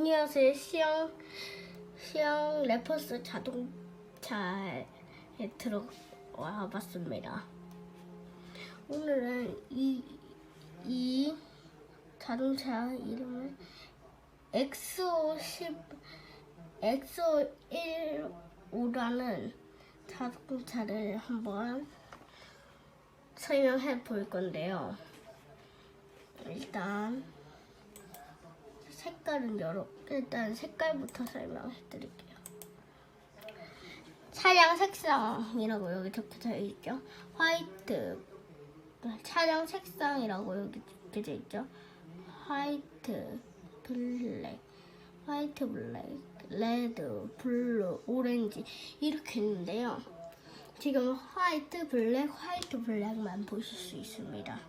안녕하세요. 시영 시영 레퍼스 자동차에 들어와 봤습니다. 오늘은 이, 이 자동차 이름을 엑소 10 엑소 15라는 자동차를 한번 설명해 볼 건데요. 일단 색깔은 여러 일단 색깔부터 설명해 드릴게요. 차량 색상이라고 여기 적혀져 있죠. 화이트 차량 색상이라고 여기 적혀져 있죠. 화이트, 블랙, 화이트, 블랙, 레드, 블루, 오렌지 이렇게 있는데요. 지금 화이트, 블랙, 화이트, 블랙만 보실 수 있습니다.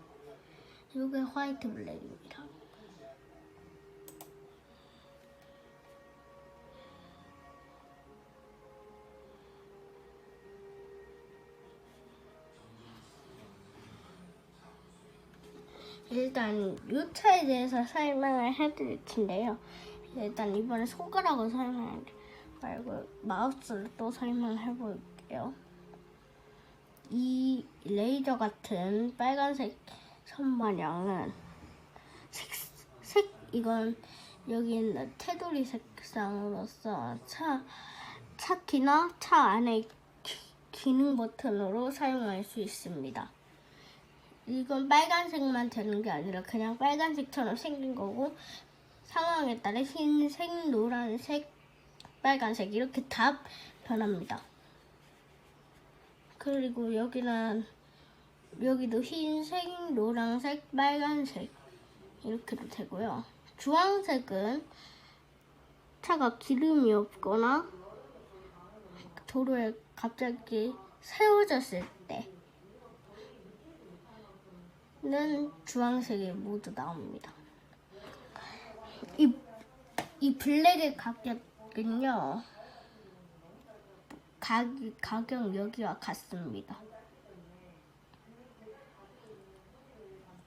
이게 화이트, 블랙입니다. 일단 이 차에 대해서 설명을 해드릴 텐데요. 일단 이번에 손가락으로 설명 말고 마우스로 또 설명해 볼게요. 이 레이저 같은 빨간색 선반향은 색, 색 이건 여기 있는 테두리 색상으로서 차, 차 키나 차 안에 기, 기능 버튼으로 사용할 수 있습니다. 이건 빨간색만 되는 게 아니라 그냥 빨간색처럼 생긴 거고 상황에 따라 흰색, 노란색, 빨간색 이렇게 다 변합니다. 그리고 여기는 여기도 흰색, 노란색, 빨간색 이렇게도 되고요. 주황색은 차가 기름이 없거나 도로에 갑자기 세워졌을 때 는 주황색이 모두 나옵니다. 이, 이 블랙의 가격은요, 가, 가격 여기와 같습니다.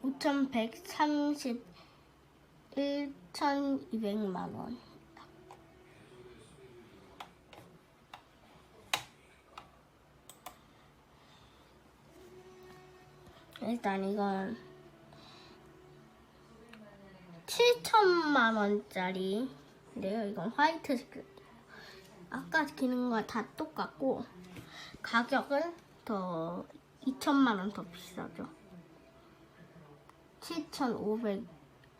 5,131,200만 원. 일단 이건 7천만 원짜리인데요. 이건 화이트색. 아까 기능과 다 똑같고 가격은 더 2천만 원 더 비싸죠. 7,500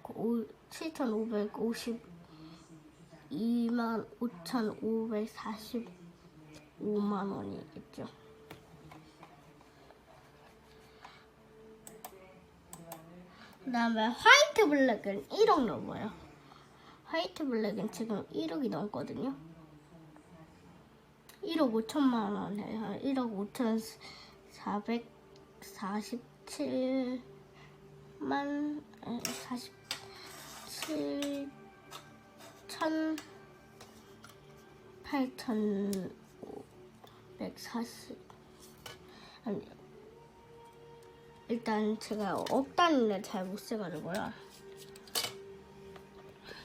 7,552만 5,545만 원이겠죠. 그 다음에 화이트 블랙은 1억 넘어요. 화이트 블랙은 지금 1억이 넘거든요. 1억 5천만 원에요. 1억 5천 447만 47 천 8,140 아니 일단 제가 업다니를 잘못 써가지고요.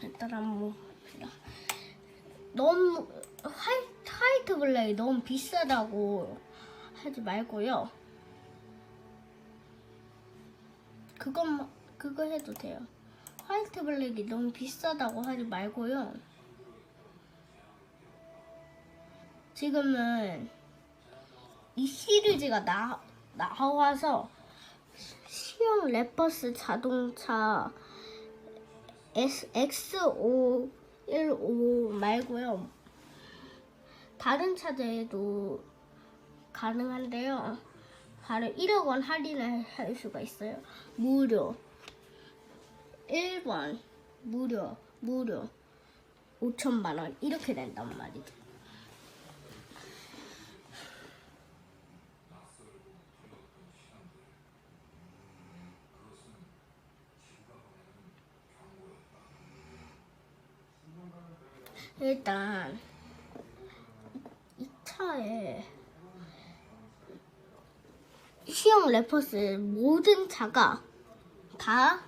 일단 한번 봅시다. 너무 화이트, 화이트 블랙이 너무 비싸다고 하지 말고요. 그건 그거 해도 돼요. 화이트 블랙이 너무 비싸다고 하지 말고요. 지금은 이 시리즈가 나, 나와서 시형 레퍼스 자동차 S, X515 말고요. 다른 차들도 가능한데요. 바로 1억 원 할인을 할 수가 있어요. 무료. 1번 무료, 무료. 5천만 원 이렇게 된단 말이죠. 일단 이 차에 시형 레퍼스 모든 차가 다,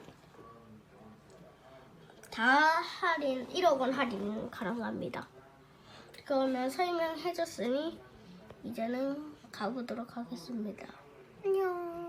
다 할인 1억 원 할인 가능합니다. 그러면 설명해줬으니 이제는 가보도록 하겠습니다. 안녕.